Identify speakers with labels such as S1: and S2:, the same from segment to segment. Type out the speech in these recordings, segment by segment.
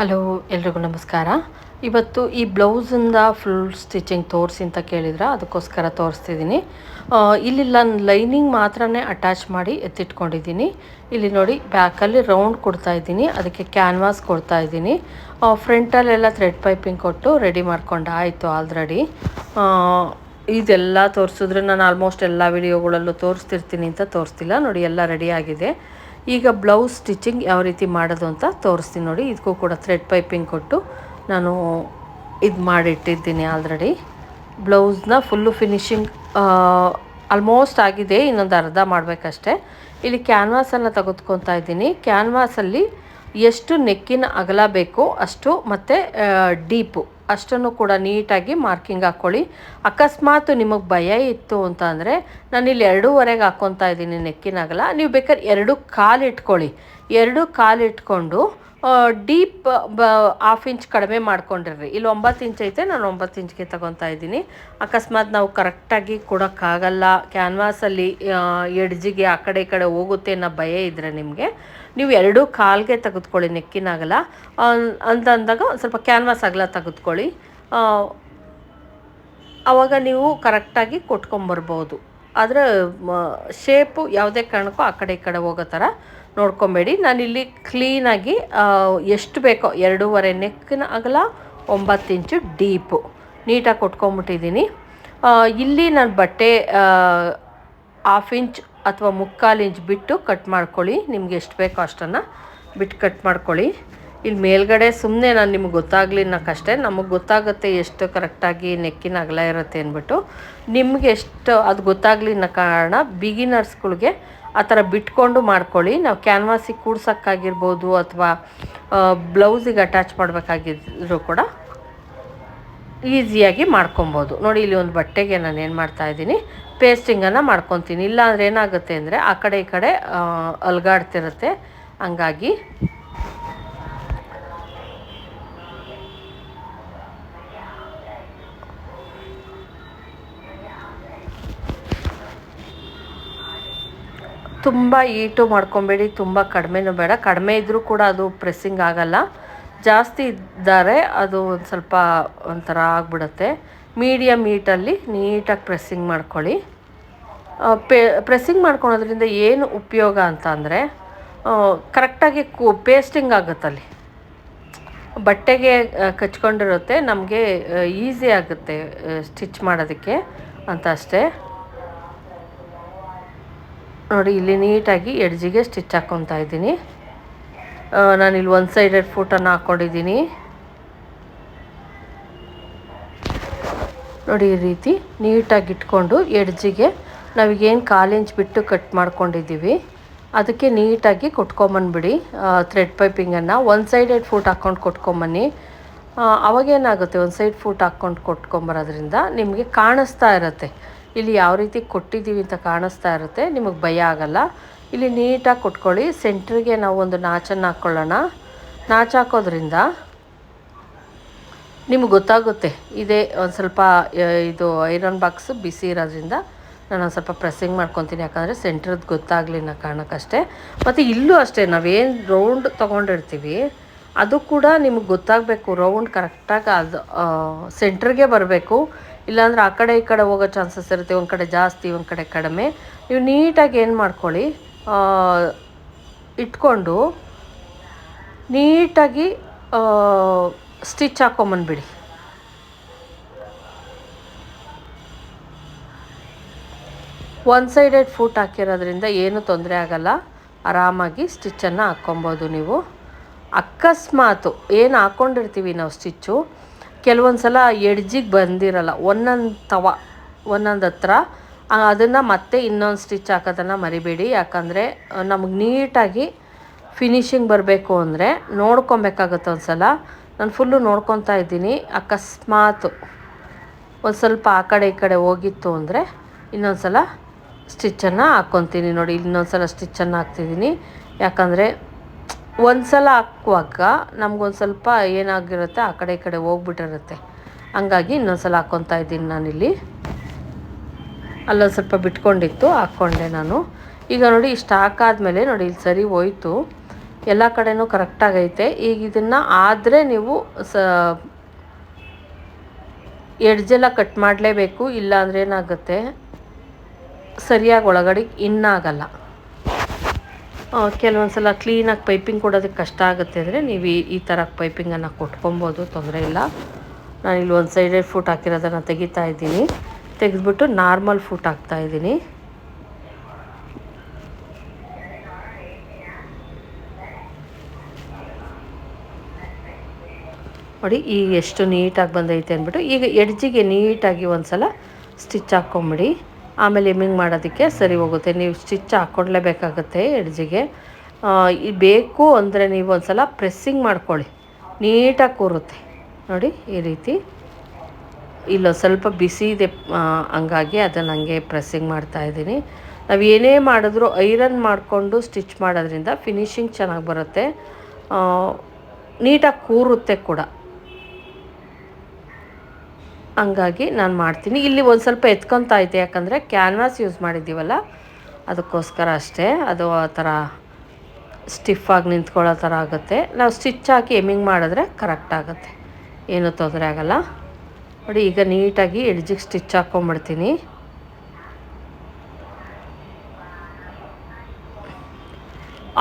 S1: Hello, ಎಲ್ರಿಗೂ ನಮಸ್ಕಾರ. ಇವತ್ತು ಈ ಬ್ಲೌಸಿಂದ ಫುಲ್ ಸ್ಟಿಚಿಂಗ್ ತೋರಿಸಿ ಅಂತ ಕೇಳಿದ್ರೆ, ಅದಕ್ಕೋಸ್ಕರ ತೋರಿಸ್ತಿದ್ದೀನಿ. ಇಲ್ಲಿ ನಾನು ಲೈನಿಂಗ್ ಮಾತ್ರನೇ ಅಟ್ಯಾಚ್ ಮಾಡಿ ಎತ್ತಿಟ್ಕೊಂಡಿದ್ದೀನಿ. ಇಲ್ಲಿ ನೋಡಿ ಬ್ಯಾಕಲ್ಲಿ ರೌಂಡ್ ಕೊಡ್ತಾ ಇದ್ದೀನಿ, ಅದಕ್ಕೆ ಕ್ಯಾನ್ವಾಸ್ ಕೊಡ್ತಾ ಇದ್ದೀನಿ. ಫ್ರಂಟಲ್ಲೆಲ್ಲ ಥ್ರೆಡ್ ಪೈಪಿಂಗ್ ಕೊಟ್ಟು ರೆಡಿ ಮಾಡ್ಕೊಂಡು ಆಯಿತು ಆಲ್ರೆಡಿ ಇದೆಲ್ಲ ತೋರಿಸಿದ್ರೆ ನಾನು ಆಲ್ಮೋಸ್ಟ್ ಎಲ್ಲ ವಿಡಿಯೋಗಳಲ್ಲೂ ತೋರಿಸ್ತಿರ್ತೀನಿ ಅಂತ ತೋರಿಸ್ತಿಲ್ಲ. ನೋಡಿ, ಎಲ್ಲ ರೆಡಿ ಆಗಿದೆ. ಈಗ ಬ್ಲೌಸ್ ಸ್ಟಿಚಿಂಗ್ ಯಾವ ರೀತಿ ಮಾಡೋದು ಅಂತ ತೋರಿಸ್ತೀನಿ ನೋಡಿ. ಇದಕ್ಕೂ ಕೂಡ ಥ್ರೆಡ್ ಪೈಪಿಂಗ್ ಕೊಟ್ಟು ನಾನು ಇದು ಮಾಡಿಟ್ಟಿದ್ದೀನಿ ಆಲ್ರೆಡಿ ಬ್ಲೌಸ್ನ ಫುಲ್ಲು ಫಿನಿಶಿಂಗ್ ಆಲ್ಮೋಸ್ಟ್ ಆಗಿದೆ, ಇನ್ನೊಂದು ಅರ್ಧ ಮಾಡಬೇಕಷ್ಟೆ. ಇಲ್ಲಿ ಕ್ಯಾನ್ವಾಸನ್ನು ತೆಗೆದುಕೊತಾ ಇದ್ದೀನಿ. ಕ್ಯಾನ್ವಾಸಲ್ಲಿ ಎಷ್ಟು ನೆಕ್ಕಿನ ಅಗಲ ಬೇಕೋ ಅಷ್ಟು ಮತ್ತು ಡೀಪು ಅಷ್ಟನ್ನು ಕೂಡ ನೀಟಾಗಿ ಮಾರ್ಕಿಂಗ್ ಹಾಕ್ಕೊಳ್ಳಿ ಅಕಸ್ಮಾತ್ ನಿಮಗೆ ಭಯ ಇತ್ತು ಅಂತ ಅಂದರೆ, ನಾನಿಲ್ಲಿ ಎರಡೂವರೆಗೆ ಹಾಕ್ಕೊತಾ ಇದ್ದೀನಿ ನೆಕ್ಕಿನಾಗಲ್ಲ. ನೀವು ಬೇಕಾದ್ರೆ ಎರಡು ಕಾಲು ಇಟ್ಕೊಳ್ಳಿ. ಎರಡು ಕಾಲು ಇಟ್ಕೊಂಡು ಡೀಪ್, ಬ, ಹಾಫ್ ಇಂಚ್ ಕಡಿಮೆ ಮಾಡ್ಕೊಂಡಿರ್ರಿ. ಇಲ್ಲಿ ಒಂಬತ್ತು ಇಂಚ್ ಐತೆ, ನಾನು ಒಂಬತ್ತು ಇಂಚ್ಗೆ ತಗೊತಾ ಇದ್ದೀನಿ. ಅಕಸ್ಮಾತ್ ನಾವು ಕರೆಕ್ಟಾಗಿ ಕೊಡೋಕ್ಕಾಗಲ್ಲ. ಕ್ಯಾನ್ವಾಸಲ್ಲಿ ಎಡ್ಜಿಗೆ ಆ ಕಡೆ ಈ ಕಡೆ ಹೋಗುತ್ತೆ ಅನ್ನೋ ಭಯ ಇದ್ದರೆ ನಿಮಗೆ, ನೀವು ಎರಡೂ ಕಾಲ್ಗೆ ತೆಗೆದುಕೊಳ್ಳಿ ನೆಕ್ಕಿನಾಗಲ್ಲ. ಅಂತ ಅಂದಾಗ ಸ್ವಲ್ಪ ಕ್ಯಾನ್ವಾಸ್ ಅಗಲ ತೆಗೆದುಕೊಳ್ಳಿ. ಆವಾಗ ನೀವು ಕರೆಕ್ಟಾಗಿ ಕೊಟ್ಕೊಂಬರ್ಬೋದು. ಆದರೆ ಶೇಪು ಯಾವುದೇ ಕಾರಣಕ್ಕೂ ಆ ಕಡೆ ಈ ಕಡೆ ಹೋಗೋ ಥರ ನೋಡ್ಕೊಬೇಡಿ. ನಾನಿಲ್ಲಿ ಕ್ಲೀನಾಗಿ ಎಷ್ಟು ಬೇಕೋ, ಎರಡೂವರೆ ನೆಕ್ಕಿನ ಅಗಲ, ಒಂಬತ್ತು ಇಂಚು ಡೀಪು ನೀಟಾಗಿ ಕೊಟ್ಕೊಂಬಿಟ್ಟಿದ್ದೀನಿ. ಇಲ್ಲಿ ನಾನು ಬಟ್ಟೆ ಹಾಫ್ ಇಂಚ್ ಅಥವಾ ಮುಕ್ಕಾಲು ಇಂಚ್ ಬಿಟ್ಟು ಕಟ್ ಮಾಡ್ಕೊಳ್ಳಿ. ನಿಮ್ಗೆ ಎಷ್ಟು ಬೇಕೋ ಅಷ್ಟನ್ನು ಬಿಟ್ಟು ಕಟ್ ಮಾಡ್ಕೊಳ್ಳಿ. ಇಲ್ಲಿ ಮೇಲ್ಗಡೆ ಸುಮ್ಮನೆ ನಾನು ನಿಮ್ಗೆ ಗೊತ್ತಾಗಲಿ ಅನ್ನೋಕ್ಕಷ್ಟೇ ನಮಗೆ ಗೊತ್ತಾಗುತ್ತೆ ಎಷ್ಟು ಕರೆಕ್ಟಾಗಿ ನೆಕ್ಕಿನ ಅಗಲ ಇರುತ್ತೆ ಅಂದ್ಬಿಟ್ಟು. ನಿಮಗೆ ಎಷ್ಟು ಅದು ಗೊತ್ತಾಗಲಿ ಅನ್ನೋ ಕಾರಣ ಬಿಗಿನರ್ಸ್ಗಳಿಗೆ ಆ ಥರ ಬಿಟ್ಕೊಂಡು ಮಾಡ್ಕೊಳ್ಳಿ. ನಾವು ಕ್ಯಾನ್ವಾಸಿಗೆ ಕೂಡ್ಸೋಕ್ಕಾಗಿರ್ಬೋದು ಅಥವಾ ಬ್ಲೌಸಿಗೆ ಅಟ್ಯಾಚ್ ಮಾಡಬೇಕಾಗಿದ್ರು ಕೂಡ ಈಸಿಯಾಗಿ ಮಾಡ್ಕೊಬೋದು. ನೋಡಿ, ಇಲ್ಲಿ ಒಂದು ಬಟ್ಟೆಗೆ ನಾನು ಏನು ಮಾಡ್ತಾ ಇದ್ದೀನಿ ಪೇಸ್ಟಿಂಗನ್ನು ಮಾಡ್ಕೊತೀನಿ. ಇಲ್ಲ ಏನಾಗುತ್ತೆ ಅಂದರೆ ಆ ಕಡೆ ಈ ಕಡೆ ಅಲ್ಗಾಡ್ತಿರುತ್ತೆ. ಹಂಗಾಗಿ ತುಂಬ ಈಟು ಮಾಡ್ಕೊಬೇಡಿ, ತುಂಬ ಕಡಿಮೆನೂ ಬೇಡ. ಕಡಿಮೆ ಇದ್ದರೂ ಕೂಡ ಅದು ಪ್ರೆಸ್ಸಿಂಗ್ ಆಗಲ್ಲ. ಜಾಸ್ತಿ ಇದ್ದಾರೆ, ಅದು ಒಂದು ಸ್ವಲ್ಪ ಒಂಥರ ಆಗಿಬಿಡುತ್ತೆ. ಮೀಡಿಯಮ್ ಹೀಟಲ್ಲಿ ನೀಟಾಗಿ ಪ್ರೆಸ್ಸಿಂಗ್ ಮಾಡ್ಕೊಳ್ಳಿ. ಪೆ ಪ್ರೆಸ್ಸಿಂಗ್ ಮಾಡ್ಕೊಳೋದ್ರಿಂದ ಏನು ಉಪಯೋಗ ಅಂತ ಅಂದರೆ ಕರೆಕ್ಟಾಗಿ ಕು ಪೇಸ್ಟಿಂಗ್ ಆಗುತ್ತಲ್ಲಿ ಬಟ್ಟೆಗೆ ಕಚ್ಕೊಂಡಿರುತ್ತೆ, ನಮಗೆ ಈಸಿ ಆಗುತ್ತೆ ಸ್ಟಿಚ್ ಮಾಡೋದಕ್ಕೆ ಅಂತ ಅಷ್ಟೇ. ನೋಡಿ, ಇಲ್ಲಿ ನೀಟಾಗಿ ಎಡ್ಜಿಗೆ ಸ್ಟಿಚ್ ಹಾಕ್ಕೊತಾ ಇದ್ದೀನಿ. ನಾನಿಲ್ಲಿ ಒನ್ ಸೈಡೆಡ್ ಫೋಟೋನ ಹಾಕ್ಕೊಂಡಿದ್ದೀನಿ ನೋಡಿ, ಈ ರೀತಿ ನೀಟಾಗಿ ಇಟ್ಕೊಂಡು ಎಡ್ಜಿಗೆ ನಾವೀಗೇನು ಕಾಲು ಇಂಚ್ ಬಿಟ್ಟು ಕಟ್ ಮಾಡ್ಕೊಂಡಿದ್ದೀವಿ. ಅದಕ್ಕೆ ನೀಟಾಗಿ ಕೊಟ್ಕೊಂಬಂದ್ಬಿಡಿ. ಥ್ರೆಡ್ ಪೈಪಿಂಗನ್ನು ಒನ್ ಸೈಡೆಡ್ ಫೂಟ್ ಹಾಕ್ಕೊಂಡು ಕೊಟ್ಕೊಂಬನ್ನಿ. ಅವಾಗ ಅವಾಗೇನಾಗುತ್ತೆ? ಒಂದು ಸೈಡ್ ಫೂಟ್ ಹಾಕ್ಕೊಂಡು ಕೊಟ್ಕೊಂಬರೋದ್ರಿಂದ ನಿಮಗೆ ಕಾಣಿಸ್ತಾ ಇರುತ್ತೆ. ಇಲ್ಲಿ ಯಾವ ರೀತಿ ಕೊಟ್ಟಿದ್ದೀವಿ ಅಂತ ಕಾಣಿಸ್ತಾ ಇರುತ್ತೆ, ನಿಮಗೆ ಭಯ ಆಗಲ್ಲ. ಇಲ್ಲಿ ನೀಟಾಗಿ ಕೊಟ್ಕೊಳ್ಳಿ, ಸೆಂಟ್ರಿಗೆ ನಾವು ಒಂದು ನಾಚನ್ನು ಹಾಕ್ಕೊಳ್ಳೋಣ. ನಾಚು ಹಾಕೋದ್ರಿಂದ ನಿಮ್ಗೆ ಗೊತ್ತಾಗುತ್ತೆ, ಇದೇ ಒಂದು ಸ್ವಲ್ಪ ಇದು ಐರನ್ ಬಾಕ್ಸ್ ಬಿಸಿ ಇರೋದ್ರಿಂದ ನಾನು ಒಂದು ಸ್ವಲ್ಪ ಪ್ರೆಸ್ಸಿಂಗ್ ಮಾಡ್ಕೊತೀನಿ, ಯಾಕಂದರೆ ಸೆಂಟ್ರದ್ದು ಗೊತ್ತಾಗಲಿ ಅನ್ನೋ ಕಾರಣಕ್ಕಷ್ಟೇ. ಮತ್ತು ಇಲ್ಲೂ ಅಷ್ಟೇ, ನಾವೇನು ರೌಂಡ್ ತೊಗೊಂಡಿರ್ತೀವಿ, ಅದು ಕೂಡ ನಿಮಗೆ ಗೊತ್ತಾಗಬೇಕು, ರೌಂಡ್ ಕರೆಕ್ಟಾಗಿ ಅದು ಸೆಂಟ್ರಿಗೆ ಬರಬೇಕು. ಇಲ್ಲಾಂದ್ರೆ ಆ ಕಡೆ ಈ ಕಡೆ ಹೋಗೋ ಚಾನ್ಸಸ್ ಇರುತ್ತೆ, ಒಂದು ಕಡೆ ಜಾಸ್ತಿ, ಒಂದು ಕಡೆ ಕಡಿಮೆ. ನೀವು ನೀಟಾಗಿ ಏನು ಮಾಡ್ಕೊಳ್ಳಿ ಇಟ್ಕೊಂಡು ನೀಟಾಗಿ ಸ್ಟಿಚ್ ಹಾಕೊಂಬಂದ್ಬಿಡಿ ಒನ್ ಸೈಡೆಡ್ ಫೂಟ್ ಹಾಕಿರೋದ್ರಿಂದ ಏನೂ ತೊಂದರೆ ಆಗಲ್ಲ. ಆರಾಮಾಗಿ ಸ್ಟಿಚ್ಚನ್ನು ಹಾಕ್ಕೊಬೋದು ನೀವು. ಅಕಸ್ಮಾತು ಏನು ಹಾಕ್ಕೊಂಡಿರ್ತೀವಿ ನಾವು ಸ್ಟಿಚ್ಚು ಕೆಲವೊಂದು ಸಲ ಎಡ್ಜಿಗೆ ಬಂದಿರಲ್ಲ ಒಂದೊಂದು ತವ ಒಂದೊಂದು ಹತ್ರ ಅದನ್ನು ಮತ್ತೆ ಇನ್ನೊಂದು ಸ್ಟಿಚ್ ಹಾಕೋದನ್ನು ಮರಿಬೇಡಿ. ಯಾಕಂದರೆ ನಮಗೆ ನೀಟಾಗಿ ಫಿನಿಶಿಂಗ್ ಬರಬೇಕು ಅಂದರೆ ನೋಡ್ಕೊಬೇಕಾಗುತ್ತೆ ಒಂದು ಸಲ ನಾನು ಫುಲ್ಲು ನೋಡ್ಕೊತಾ ಇದ್ದೀನಿ. ಅಕಸ್ಮಾತ್ ಒಂದು ಸ್ವಲ್ಪ ಆ ಕಡೆ ಈ ಕಡೆ ಹೋಗಿತ್ತು ಅಂದರೆ ಇನ್ನೊಂದು ಸಲ ಸ್ಟಿಚ್ಚನ್ನು ಹಾಕ್ಕೊತೀನಿ ನೋಡಿ. ಇನ್ನೊಂದು ಸಲ ಸ್ಟಿಚ್ಚನ್ನು ಹಾಕ್ತಿದ್ದೀನಿ. ಯಾಕಂದರೆ ಒಂದು ಸಲ ಹಾಕುವಾಗ ನಮ್ಗೊಂದು ಸ್ವಲ್ಪ ಏನಾಗಿರುತ್ತೆ, ಆ ಕಡೆ ಈ ಕಡೆ ಹೋಗ್ಬಿಟ್ಟಿರುತ್ತೆ. ಹಂಗಾಗಿ ಇನ್ನೊಂದು ಸಲ ಹಾಕ್ಕೊತಾ ಇದ್ದೀನಿ ನಾನಿಲ್ಲಿ. ಅಲ್ಲೊಂದು ಸ್ವಲ್ಪ ಬಿಟ್ಕೊಂಡಿತ್ತು ಹಾಕ್ಕೊಂಡೆ ನಾನು. ಈಗ ನೋಡಿ, ಇಷ್ಟು ಹಾಕಾದ್ಮೇಲೆ ನೋಡಿ, ಇಲ್ಲಿ ಸರಿ ಹೋಯ್ತು. ಎಲ್ಲ ಕಡೆನೂ ಕರೆಕ್ಟಾಗೈತೆ ಈಗ ಇದನ್ನು ಆದರೆ ನೀವು ಸ ಎಡ್ಜೆಲ್ಲ ಕಟ್ ಮಾಡಲೇಬೇಕು, ಇಲ್ಲಾಂದ್ರೆ ಏನಾಗುತ್ತೆ? ಸರಿಯಾಗಿ ಒಳಗಡೆ ಇನ್ನಾಗಲ್ಲ ಕೆಲವೊಂದು ಸಲ ಕ್ಲೀನಾಗಿ ಪೈಪಿಂಗ್ ಕೊಡೋದಕ್ಕೆ ಕಷ್ಟ ಆಗುತ್ತೆ ಅಂದರೆ ನೀವು ಈ ಈ ಥರ ಪೈಪಿಂಗನ್ನು ಕೊಟ್ಕೊಬೋದು, ತೊಂದರೆ ಇಲ್ಲ. ನಾನು ಇಲ್ಲಿ ಒಂದು ಸೈಡೆಡ್ ಫುಟ್ ಹಾಕಿರೋದನ್ನು ತೆಗಿತಾ ಇದ್ದೀನಿ. ತೆಗೆದ್ಬಿಟ್ಟು ನಾರ್ಮಲ್ ಫುಟ್ ಹಾಕ್ತಾ ಇದ್ದೀನಿ. ನೋಡಿ ಈಗ ಎಷ್ಟು ನೀಟಾಗಿ ಬಂದೈತೆ ಅಂದ್ಬಿಟ್ಟು ಈಗ ಎಡ್ಜಿಗೆ ನೀಟಾಗಿ ಒಂದು ಸಲ ಸ್ಟಿಚ್ ಹಾಕ್ಕೊಂಬಿಡಿ ಆಮೇಲೆ ಎಮ್ಮಿಂಗ್ ಮಾಡೋದಕ್ಕೆ ಸರಿ ಹೋಗುತ್ತೆ. ನೀವು ಸ್ಟಿಚ್ ಹಾಕ್ಕೊಡ್ಲೇಬೇಕಾಗುತ್ತೆ ಎಡ್ಜಿಗೆ. ಈ ಬೇಕು ಅಂದರೆ ನೀವು ಒಂದು ಸಲ ಪ್ರೆಸ್ಸಿಂಗ್ ಮಾಡ್ಕೊಳ್ಳಿ. ನೀಟಾಗಿ ಕೂರುತ್ತೆ. ನೋಡಿ, ಈ ರೀತಿ. ಇಲ್ಲ ಸ್ವಲ್ಪ ಬಿಸಿ ಇದೆ ಹಂಗಾಗಿ ಅದನ್ನು ಹಂಗೆ ಪ್ರೆಸ್ಸಿಂಗ್ ಮಾಡ್ತಾಯಿದ್ದೀನಿ ನಾವು ಏನೇ ಮಾಡಿದ್ರೂ ಐರನ್ ಮಾಡಿಕೊಂಡು ಸ್ಟಿಚ್ ಮಾಡೋದ್ರಿಂದ ಫಿನಿಶಿಂಗ್ ಚೆನ್ನಾಗಿ ಬರುತ್ತೆ. ನೀಟಾಗಿ ಕೂರುತ್ತೆ ಕೂಡ. ಹಂಗಾಗಿ ನಾನು ಮಾಡ್ತೀನಿ. ಇಲ್ಲಿ ಒಂದು ಸ್ವಲ್ಪ ಎತ್ಕೊತಾ ಐತೆ ಯಾಕಂದರೆ ಕ್ಯಾನ್ವಾಸ್ ಯೂಸ್ ಮಾಡಿದ್ದೀವಲ್ಲ, ಅದಕ್ಕೋಸ್ಕರ ಅಷ್ಟೇ. ಅದು ಆ ಥರ ಸ್ಟಿಫಾಗಿ ನಿಂತ್ಕೊಳ್ಳೋ ಥರ ಆಗುತ್ತೆ. ನಾವು ಸ್ಟಿಚ್ ಹಾಕಿ ಎಮ್ಮಿಂಗ್ ಮಾಡಿದ್ರೆ ಕರೆಕ್ಟ್ ಆಗುತ್ತೆ. ಏನೂ ತೊಂದರೆ ಆಗಲ್ಲ. ನೋಡಿ, ಈಗ ನೀಟಾಗಿ ಎಡ್ಜಿಗೆ ಸ್ಟಿಚ್ ಹಾಕ್ಕೊಂಬಿಡ್ತೀನಿ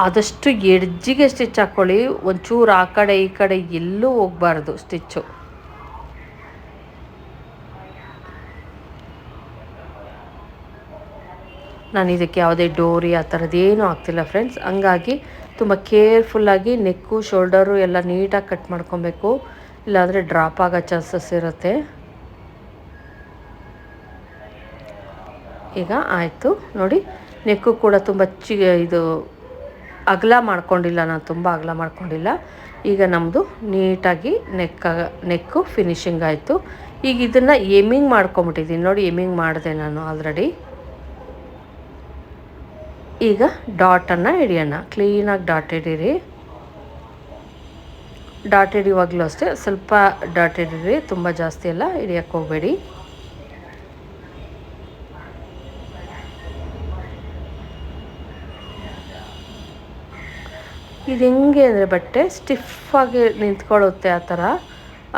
S1: ಆದಷ್ಟು ಎಡ್ಜಿಗೆ ಸ್ಟಿಚ್ ಹಾಕ್ಕೊಳ್ಳಿ ಒಂಚೂರು ಆ ಕಡೆ ಈ ಕಡೆ ಎಲ್ಲೂ ಹೋಗಬಾರ್ದು ಸ್ಟಿಚ್ಚು ನಾನು ಇದಕ್ಕೆ ಯಾವುದೇ ಡೋರಿ ಆ ಥರದ್ದೇನೂ ಆಗ್ತಿಲ್ಲ ಫ್ರೆಂಡ್ಸ್ ಹಂಗಾಗಿ ತುಂಬ ಕೇರ್ಫುಲ್ಲಾಗಿ ನೆಕ್ಕು ಶೋಲ್ಡರು ಎಲ್ಲ ನೀಟಾಗಿ ಕಟ್ ಮಾಡ್ಕೊಬೇಕು. ಇಲ್ಲಾಂದರೆ ಡ್ರಾಪ್ ಆಗೋ ಚಾನ್ಸಸ್ ಇರುತ್ತೆ. ಈಗ ಆಯಿತು. ನೋಡಿ, ನೆಕ್ಕು ಕೂಡ ತುಂಬ ಚಿ, ಇದು ಅಗಲ ಮಾಡ್ಕೊಂಡಿಲ್ಲ ನಾನು, ತುಂಬ ಅಗಲ ಮಾಡ್ಕೊಂಡಿಲ್ಲ. ಈಗ ನಮ್ಮದು ನೀಟಾಗಿ ನೆಕ್ಕ, ನೆಕ್ಕು ಫಿನಿಶಿಂಗ್ ಆಯಿತು. ಈಗ ಇದನ್ನು ಎಮಿಂಗ್ ಮಾಡ್ಕೊಂಬಿಟ್ಟಿದ್ದೀನಿ. ನೋಡಿ ಎಮಿಂಗ್ ಮಾಡಿದೆ ನಾನು ಆಲ್ರೆಡಿ ಈಗ ಡಾಟನ್ನು ಹಿಡಿಯೋಣ ಕ್ಲೀನಾಗಿ ಡಾಟ್ ಹಿಡೀರಿ ಡಾಟ್ ಹಿಡಿಯುವಾಗಲೂ ಅಷ್ಟೇ ಸ್ವಲ್ಪ ಡಾಟ್ ಹಿಡೀರಿ ತುಂಬ ಜಾಸ್ತಿ ಎಲ್ಲ ಹಿಡಿಯೋಕ್ಕೆ ಹೋಗಬೇಡಿ. ಇದು ಹೆಂಗೆ ಅಂದರೆ ಬಟ್ಟೆ ಸ್ಟಿಫಾಗಿ ನಿಂತ್ಕೊಳ್ಳುತ್ತೆ ಆ ಥರ.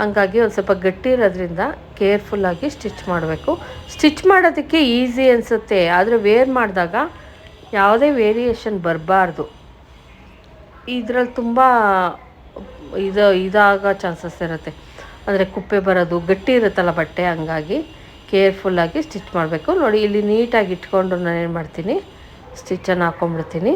S1: ಹಂಗಾಗಿ ಒಂದು ಸ್ವಲ್ಪ ಗಟ್ಟಿ ಇರೋದ್ರಿಂದ ಕೇರ್ಫುಲ್ಲಾಗಿ ಸ್ಟಿಚ್ ಮಾಡಬೇಕು. ಸ್ಟಿಚ್ ಮಾಡೋದಕ್ಕೆ ಈಸಿ ಅನಿಸುತ್ತೆ. ಆದರೆ ವೇರ್ ಮಾಡಿದಾಗ ಯಾವುದೇ ವೇರಿಯೇಷನ್ ಬರಬಾರ್ದು. ಇದ್ರಲ್ಲಿ ತುಂಬ ಇದು, ಇದಾಗೋ ಚಾನ್ಸಸ್ ಇರುತ್ತೆ. ಅಂದರೆ ಕುಪ್ಪೆ ಬರೋದು ಗಟ್ಟಿ ಇರುತ್ತಲ್ಲ ಬಟ್ಟೆ, ಹಂಗಾಗಿ ಕೇರ್ಫುಲ್ಲಾಗಿ ಸ್ಟಿಚ್ ಮಾಡಬೇಕು. ನೋಡಿ, ಇಲ್ಲಿ ನೀಟಾಗಿ ಇಟ್ಕೊಂಡು ನಾನು ಏನು ಮಾಡ್ತೀನಿ ಸ್ಟಿಚ್ಚನ್ನು ಹಾಕ್ಕೊಂಬಿಡ್ತೀನಿ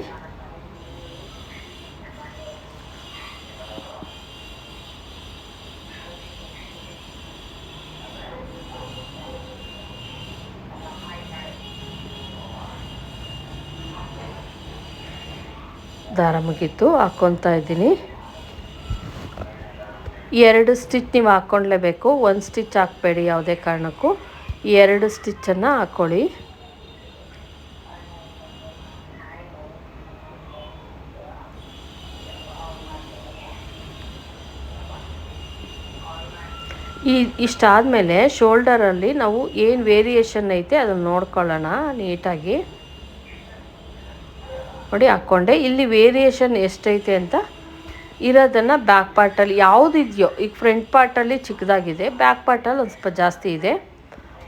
S1: ದಾರ ಮುಗೀತು ಹಾಕ್ಕೊತಾ ಇದ್ದೀನಿ. ಎರಡು ಸ್ಟಿಚ್ ನೀವು ಹಾಕ್ಕೊಳ್ಲೇಬೇಕು ಒಂದು ಸ್ಟಿಚ್ ಹಾಕಬೇಡಿ ಯಾವುದೇ ಕಾರಣಕ್ಕೂ. ಎರಡು ಸ್ಟಿಚ್ಚನ್ನು ಹಾಕ್ಕೊಳ್ಳಿ ಈ ಇಷ್ಟಾದಮೇಲೆ ಶೋಲ್ಡರಲ್ಲಿ ನಾವು ಏನು ವೇರಿಯೇಷನ್ ಐತೆ ಅದನ್ನು ನೋಡ್ಕೊಳ್ಳೋಣ ನೀಟಾಗಿ. ನೋಡಿ ಹಾಕ್ಕೊಂಡೆ ಇಲ್ಲಿ ವೇರಿಯೇಷನ್ ಎಷ್ಟೈತೆ ಅಂತ ಇರೋದನ್ನು ಬ್ಯಾಕ್ ಪಾರ್ಟಲ್ಲಿ ಯಾವುದಿದೆಯೋ ಈಗ ಫ್ರಂಟ್ ಪಾರ್ಟಲ್ಲಿ ಚಿಕ್ಕದಾಗಿದೆ ಬ್ಯಾಕ್ ಪಾರ್ಟಲ್ಲಿ ಒಂದು ಸ್ವಲ್ಪ ಜಾಸ್ತಿ ಇದೆ.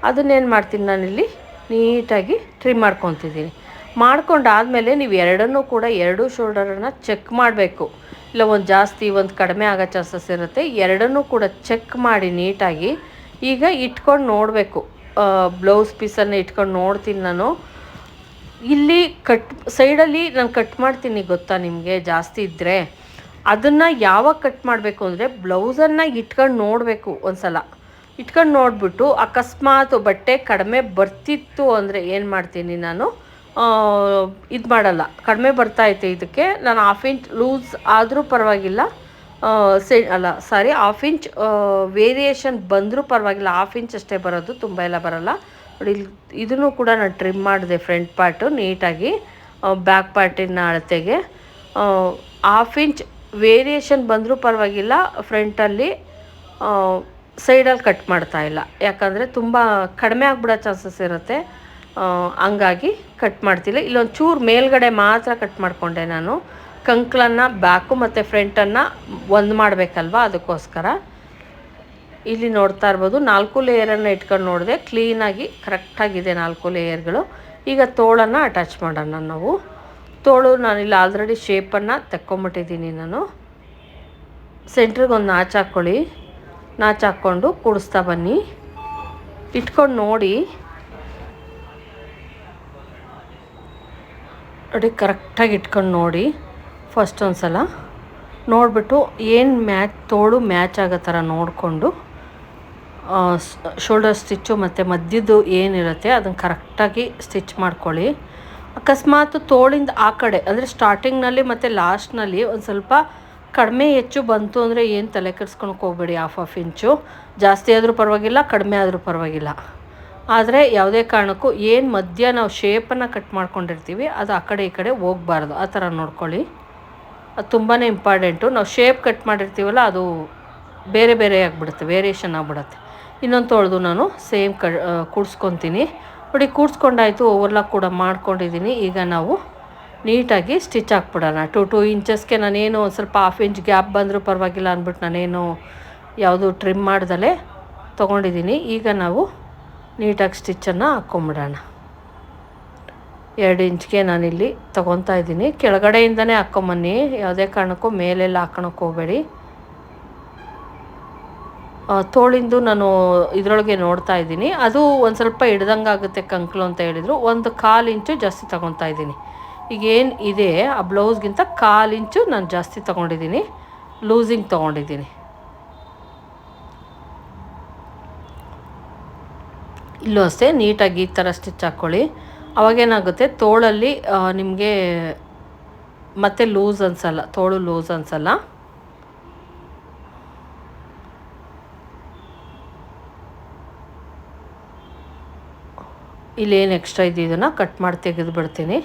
S1: ಅದನ್ನೇನು ಮಾಡ್ತೀನಿ ನಾನಿಲ್ಲಿ? ನೀಟಾಗಿ ಟ್ರಿಮ್ ಮಾಡ್ಕೊತಿದ್ದೀನಿ. ಮಾಡ್ಕೊಂಡಾದಮೇಲೆ ನೀವು ಎರಡನ್ನೂ ಕೂಡ ಎರಡೂ ಶೋಲ್ಡರನ್ನು ಚೆಕ್ ಮಾಡಬೇಕು. ಇಲ್ಲ, ಒಂದು ಜಾಸ್ತಿ, ಒಂದು ಕಡಿಮೆ ಆಗೋ ಚಾನ್ಸಸ್ ಇರುತ್ತೆ. ಎರಡನ್ನೂ ಕೂಡ ಚೆಕ್ ಮಾಡಿ ನೀಟಾಗಿ ಈಗ ಇಟ್ಕೊಂಡು ನೋಡಬೇಕು. ಬ್ಲೌಸ್ ಪೀಸನ್ನು ಇಟ್ಕೊಂಡು ನೋಡ್ತೀನಿ ನಾನು. ಇಲ್ಲಿ ಕಟ್ ಸೈಡಲ್ಲಿ ನಾನು ಕಟ್ ಮಾಡ್ತೀನಿ ಗೊತ್ತಾ ನಿಮಗೆ ಜಾಸ್ತಿ ಇದ್ದರೆ ಅದನ್ನು ಯಾವಾಗ ಕಟ್ ಮಾಡಬೇಕು ಅಂದರೆ ಬ್ಲೌಸನ್ನು ಇಟ್ಕೊಂಡು ನೋಡಬೇಕು ಒಂದು ಸಲ ಇಟ್ಕೊಂಡು ನೋಡಿಬಿಟ್ಟು ಅಕಸ್ಮಾತ್ ಬಟ್ಟೆ ಕಡಿಮೆ ಬರ್ತಿತ್ತು ಅಂದರೆ ಏನು ಮಾಡ್ತೀನಿ ನಾನು? ಇದು ಮಾಡಲ್ಲ. ಕಡಿಮೆ ಬರ್ತಾಯಿತ್ತು ಇದಕ್ಕೆ. ನಾನು ಹಾಫ್ ಇಂಚ್ ಲೂಸ್ ಆದರೂ ಪರವಾಗಿಲ್ಲ. ಸೆ, ಅಲ್ಲ ಸಾರಿ ಹಾಫ್ ಇಂಚ್ ವೇರಿಯೇಷನ್ ಬಂದರೂ ಪರವಾಗಿಲ್ಲ. ಹಾಫ್ ಇಂಚ್ ಅಷ್ಟೇ ಬರೋದು, ತುಂಬ ಎಲ್ಲ ಬರೋಲ್ಲ. ನೋಡಿ, ಇಲ್ಲಿ ಇದನ್ನು ಕೂಡ ನಾನು ಟ್ರಿಮ್ ಮಾಡಿದೆ ಫ್ರಂಟ್ ಪಾರ್ಟು ನೀಟಾಗಿ ಬ್ಯಾಕ್ ಪಾರ್ಟಿನ ಅಳತೆಗೆ. ಹಾಫ್ ಇಂಚ್ ವೇರಿಯೇಷನ್ ಬಂದರೂ ಪರವಾಗಿಲ್ಲ ಫ್ರಂಟಲ್ಲಿ ಸೈಡಲ್ಲಿ ಕಟ್ ಮಾಡ್ತಾ ಇಲ್ಲ. ಯಾಕಂದರೆ ತುಂಬ ಕಡಿಮೆ ಆಗ್ಬಿಡೋ ಚಾನ್ಸಸ್ ಇರುತ್ತೆ. ಹಂಗಾಗಿ ಕಟ್ ಮಾಡ್ತಿಲ್ಲ. ಇಲ್ಲೊಂದು ಚೂರು ಮೇಲ್ಗಡೆ ಮಾತ್ರ ಕಟ್ ಮಾಡಿಕೊಂಡೆ ನಾನು. ಕಂಕ್ಳನ್ನು ಬ್ಯಾಕು ಮತ್ತು ಫ್ರಂಟನ್ನು ಒಂದು ಮಾಡಬೇಕಲ್ವ ಅದಕ್ಕೋಸ್ಕರ. ಇಲ್ಲಿ ನೋಡ್ತಾ ಇರ್ಬೋದು. ನಾಲ್ಕು ಲೇಯರನ್ನು ಇಟ್ಕೊಂಡು ನೋಡಿದೆ ಕ್ಲೀನಾಗಿ ಕರೆಕ್ಟಾಗಿದೆ ನಾಲ್ಕು ಲೇಯರ್ಗಳು ಈಗ ತೋಳನ್ನು ಅಟ್ಯಾಚ್ ಮಾಡೋಣ ನಾವು. ತೋಳು ನಾನಿಲ್ಲಿ ಆಲ್ರೆಡಿ ಶೇಪನ್ನು ತೆಕ್ಕೊಂಬಿಟ್ಟಿದ್ದೀನಿ ನಾನು. ಸೆಂಟ್ರಿಗೆ ಒಂದು ನಾಚ್ ಹಾಕ್ಕೊಳ್ಳಿ ನಾಚ್ ಹಾಕ್ಕೊಂಡು ಕೂಡಿಸ್ತಾ ಬನ್ನಿ. ಇಟ್ಕೊಂಡು ನೋಡಿ. ನೋಡಿ ಕರೆಕ್ಟಾಗಿ ಇಟ್ಕೊಂಡು ನೋಡಿ. ಫಸ್ಟ್ ಒಂದು ಸಲ ನೋಡಿಬಿಟ್ಟು ಏನು ಮ್ಯಾಚ್ ತೋಳು ಮ್ಯಾಚ್ ಆಗೋ ಥರ ನೋಡಿಕೊಂಡು. ಶೋಲ್ಡರ್ ಸ್ಟಿಚ್ಚು ಮತ್ತು ಮಧ್ಯದ್ದು ಏನಿರುತ್ತೆ ಅದನ್ನು ಕರೆಕ್ಟಾಗಿ ಸ್ಟಿಚ್ ಮಾಡ್ಕೊಳ್ಳಿ. ಅಕಸ್ಮಾತ್ ತೋಳಿಂದ ಆ ಕಡೆ, ಅಂದರೆ ಸ್ಟಾರ್ಟಿಂಗ್ನಲ್ಲಿ ಮತ್ತು ಲಾಸ್ಟ್ನಲ್ಲಿ ಒಂದು ಸ್ವಲ್ಪ ಕಡಿಮೆ ಹೆಚ್ಚು ಬಂತು ಅಂದರೆ ಏನು ತಲೆ ಕೆಡ್ಸ್ಕೊಳಕ್ಕೆ ಹೋಗ್ಬೇಡಿ ಹಾಫ್ ಆಫ್ ಇಂಚು ಜಾಸ್ತಿ ಆದರೂ ಪರವಾಗಿಲ್ಲ, ಕಡಿಮೆ ಆದರೂ ಪರವಾಗಿಲ್ಲ. ಆದರೆ ಯಾವುದೇ ಕಾರಣಕ್ಕೂ ಏನು ಮಧ್ಯ ನಾವು ಶೇಪನ್ನು ಕಟ್ ಮಾಡ್ಕೊಂಡಿರ್ತೀವಿ, ಅದು ಆ ಕಡೆ ಈ ಕಡೆ ಹೋಗ್ಬಾರ್ದು. ಆ ಥರ ನೋಡ್ಕೊಳ್ಳಿ. ಅದು ತುಂಬಾ ಇಂಪಾರ್ಟೆಂಟು ನಾವು ಶೇಪ್ ಕಟ್ ಮಾಡಿರ್ತೀವಲ್ಲ, ಅದು ಬೇರೆ ಬೇರೆ ಆಗಿಬಿಡುತ್ತೆ ವೇರಿಯೇಷನ್ ಆಗಿಬಿಡುತ್ತೆ. ಇನ್ನೊಂದು ತೊಳೆದು ನಾನು ಸೇಮ್ ಕ ಕೂಡ್ಸ್ಕೊತೀನಿ. ನೋಡಿ, ಕೂಡ್ಸ್ಕೊಂಡಾಯಿತು ಓವರ್ಲಾಕ್ ಕೂಡ ಮಾಡ್ಕೊಂಡಿದ್ದೀನಿ. ಈಗ ನಾವು ನೀಟಾಗಿ ಸ್ಟಿಚ್ ಹಾಕ್ಬಿಡೋಣ. ಟು ಟು ಇಂಚಸ್ಗೆ ನಾನೇನು ಒಂದು ಸ್ವಲ್ಪ ಹಾಫ್ ಇಂಚ್ ಗ್ಯಾಪ್ ಬಂದರೂ ಪರವಾಗಿಲ್ಲ ಅಂದ್ಬಿಟ್ಟು ನಾನೇನು ಯಾವುದು ಟ್ರಿಮ್ ಮಾಡ್ದಲೇ ತೊಗೊಂಡಿದ್ದೀನಿ. ಈಗ ನಾವು ನೀಟಾಗಿ ಸ್ಟಿಚ್ಚನ್ನು ಹಾಕ್ಕೊಂಬಿಡೋಣ. ಎರಡು ಇಂಚ್ಗೆ ನಾನಿಲ್ಲಿ ತೊಗೊತಾ ಇದ್ದೀನಿ. ಕೆಳಗಡೆಯಿಂದನೇ ಹಾಕ್ಕೊಂಬನ್ನಿ. ಯಾವುದೇ ಕಾರಣಕ್ಕೂ ಮೇಲೆಲ್ಲ ಹಾಕೊಳಕ್ಕೆ ಹೋಗಬೇಡಿ. ತೋಳಿಂದು ನಾನು ಇದರೊಳಗೆ ನೋಡ್ತಾ ಇದ್ದೀನಿ. ಅದು ಒಂದು ಸ್ವಲ್ಪ ಹಿಡ್ದಂಗೆ ಆಗುತ್ತೆ ಕಂಕ್ಲು ಅಂತ ಹೇಳಿದರು. ಒಂದು ಕಾಲು ಇಂಚು ಜಾಸ್ತಿ ತೊಗೊತಾ ಇದ್ದೀನಿ. ಈಗ ಏನು ಇದೆ, ಆ ಬ್ಲೌಸ್ಗಿಂತ ಕಾಲು ಇಂಚು ನಾನು ಜಾಸ್ತಿ ತೊಗೊಂಡಿದ್ದೀನಿ. ಲೂಸಿಂಗ್ ತೊಗೊಂಡಿದ್ದೀನಿ. ಇಲ್ಲೂ ಅಷ್ಟೇ, ನೀಟಾಗಿ ಈ ಥರ ಸ್ಟಿಚ್ ಹಾಕ್ಕೊಳ್ಳಿ ಅವಾಗೇನಾಗುತ್ತೆ, ತೋಳಲ್ಲಿ ನಿಮಗೆ ಮತ್ತೆ ಲೂಸ್ ಅನ್ಸಲ್ಲ, ತೋಳು ಲೂಸ್ ಅನ್ಸಲ್ಲ. ಇಲ್ಲೇನು ಎಕ್ಸ್ಟ್ರಾ ಇದೆ ಇದನ್ನು ಕಟ್ ಮಾಡಿ ತೆಗೆದು ಬಿಡ್ತೀನಿ.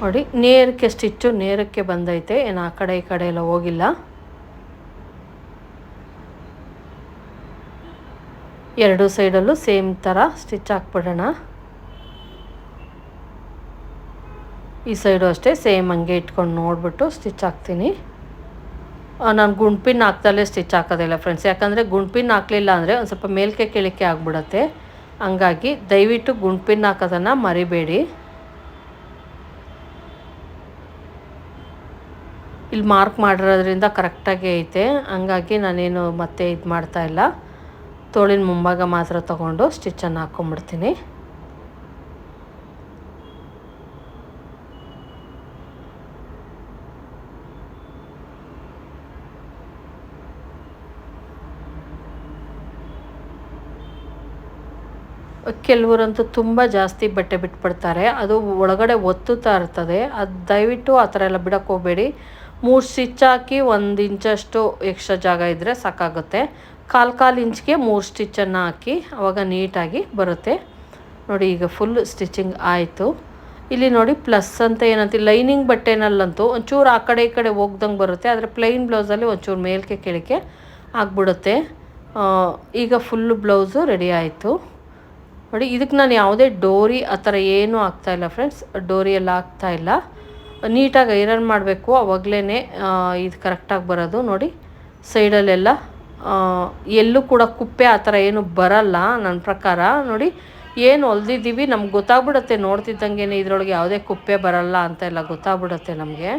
S1: ನೋಡಿ, ನೇರಕ್ಕೆ ಸ್ಟಿಚ್ಚು ನೇರಕ್ಕೆ ಬಂದೈತೆ. ಏನು ಆ ಕಡೆ ಈ ಕಡೆ ಎಲ್ಲ ಹೋಗಿಲ್ಲ. ಎರಡು ಸೈಡಲ್ಲೂ ಸೇಮ್ ಥರ ಸ್ಟಿಚ್ ಹಾಕ್ಬಿಡೋಣ. ಈ ಸೈಡು ಅಷ್ಟೇ ಸೇಮ್ ಹಂಗೆ ಇಟ್ಕೊಂಡು ನೋಡಿಬಿಟ್ಟು ಸ್ಟಿಚ್ ಹಾಕ್ತೀನಿ. ನಾನು ಗುಂಡ್ಪಿನ್ ಹಾಕ್ದಲ್ಲೇ ಸ್ಟಿಚ್ ಹಾಕೋದಿಲ್ಲ ಫ್ರೆಂಡ್ಸ್. ಯಾಕಂದರೆ ಗುಂಡ್ಪಿನ್ ಹಾಕಲಿಲ್ಲ ಅಂದರೆ ಒಂದು ಸ್ವಲ್ಪ ಮೇಲ್ಕೆ ಕೆಳಕ್ಕೆ ಆಗಿಬಿಡತ್ತೆ. ಹಂಗಾಗಿ ದಯವಿಟ್ಟು ಗುಂಡ್ಪಿನ್ ಹಾಕೋದನ್ನು ಮರಿಬೇಡಿ. ಇಲ್ಲಿ ಮಾರ್ಕ್ ಮಾಡಿರೋದ್ರಿಂದ ಕರೆಕ್ಟಾಗಿ ಐತೆ. ಹಂಗಾಗಿ ನಾನೇನು ಮತ್ತೆ ಇದು ಮಾಡ್ತಾಯಿಲ್ಲ ತೋಳಿನ ಮುಂಭಾಗ ಮಾತ್ರ ತೊಗೊಂಡು ಸ್ಟಿಚ್ಚನ್ನು ಹಾಕ್ಕೊಂಬಿಡ್ತೀನಿ ಕೆಲವರಂತೂ ತುಂಬ ಜಾಸ್ತಿ ಬಟ್ಟೆ ಬಿಟ್ಬಿಡ್ತಾರೆ. ಅದು ಒಳಗಡೆ ಒತ್ತುತ್ತಾ ಇರ್ತದೆ. ಅದು ದಯವಿಟ್ಟು ಆ ಥರ ಎಲ್ಲ ಬಿಡೋಕ್ಕೆ ಹೋಗಬೇಡಿ. ಮೂರು ಸ್ಟಿಚ್ ಹಾಕಿ ಒಂದು ಇಂಚಷ್ಟು ಎಕ್ಸ್ಟ್ರಾ ಜಾಗ ಇದ್ದರೆ ಸಾಕಾಗುತ್ತೆ. ಕಾಲು ಕಾಲು ಇಂಚ್ಗೆ ಮೂರು ಸ್ಟಿಚ್ಚನ್ನು ಹಾಕಿ ಆವಾಗ ನೀಟಾಗಿ ಬರುತ್ತೆ. ನೋಡಿ ಈಗ ಫುಲ್ ಸ್ಟಿಚಿಂಗ್ ಆಯಿತು. ಇಲ್ಲಿ ನೋಡಿ ಪ್ಲಸ್ ಅಂತ ಏನಂತ, ಲೈನಿಂಗ್ ಬಟ್ಟೆನಲ್ಲಂತೂ ಒಂಚೂರು ಆ ಕಡೆ ಈ ಕಡೆ ಹೋಗ್ದಂಗೆ ಬರುತ್ತೆ. ಆದರೆ ಪ್ಲೈನ್ ಬ್ಲೌಸಲ್ಲಿ ಒಂಚೂರು ಮೇಲ್ಕೆ, ಕೆಳಕ್ಕೆ ಆಗಿಬಿಡುತ್ತೆ. ಈಗ ಫುಲ್ಲು ಬ್ಲೌಸು ರೆಡಿ ಆಯಿತು. ನೋಡಿ, ಇದಕ್ಕೆ ನಾನು ಯಾವುದೇ ಡೋರಿ ಆ ಥರ ಏನೂ ಆಗ್ತಾಯಿಲ್ಲ ಫ್ರೆಂಡ್ಸ್ ಡೋರಿ ಎಲ್ಲ ಆಗ್ತಾಯಿಲ್ಲ ನೀಟಾಗಿ ಐರನ್ ಮಾಡಬೇಕು. ಅವಾಗಲೇ ಇದು ಕರೆಕ್ಟಾಗಿ ಬರೋದು. ನೋಡಿ, ಸೈಡಲ್ಲೆಲ್ಲ ಎಲ್ಲೂ ಕೂಡ ಕುಪ್ಪೆ ಆ ಥರ ಏನು ಬರಲ್ಲ ನನ್ನ ಪ್ರಕಾರ. ನೋಡಿ, ಏನು ಹೊಲ್ದಿದ್ದೀವಿ, ನಮ್ಗೆ ಗೊತ್ತಾಗ್ಬಿಡುತ್ತೆ. ನೋಡ್ತಿದ್ದಂಗೆ ಇದರೊಳಗೆ ಯಾವುದೇ ಕುಪ್ಪೆ ಬರಲ್ಲ ಅಂತ ಎಲ್ಲ ಗೊತ್ತಾಗ್ಬಿಡುತ್ತೆ ನಮಗೆ.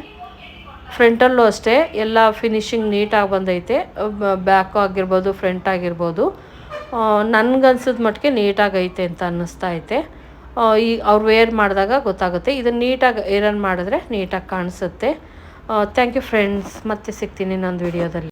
S1: ಫ್ರಂಟಲ್ಲೂ ಅಷ್ಟೇ, ಎಲ್ಲ ಫಿನಿಶಿಂಗ್ ನೀಟಾಗಿ ಬಂದೈತೆ. ಬ್ಯಾಕು ಆಗಿರ್ಬೋದು ಫ್ರಂಟ್ ಆಗಿರ್ಬೋದು. ನನಗನ್ಸಿದ ಮಟ್ಟಿಗೆ ನೀಟಾಗೈತೆ ಅಂತ ಅನ್ನಿಸ್ತಾ ಐತೆ ಈ ಅವ್ರು ವೇರ್ ಮಾಡಿದಾಗ ಗೊತ್ತಾಗುತ್ತೆ. ಇದನ್ನು ನೀಟಾಗಿ ಏರನ್ ಮಾಡಿದ್ರೆ ನೀಟಾಗಿ ಕಾಣಿಸುತ್ತೆ. ಥ್ಯಾಂಕ್ ಯು ಫ್ರೆಂಡ್ಸ್ ಮತ್ತೆ ಸಿಗ್ತೀನಿ ಇನ್ನೊಂದು ವಿಡಿಯೋದಲ್ಲಿ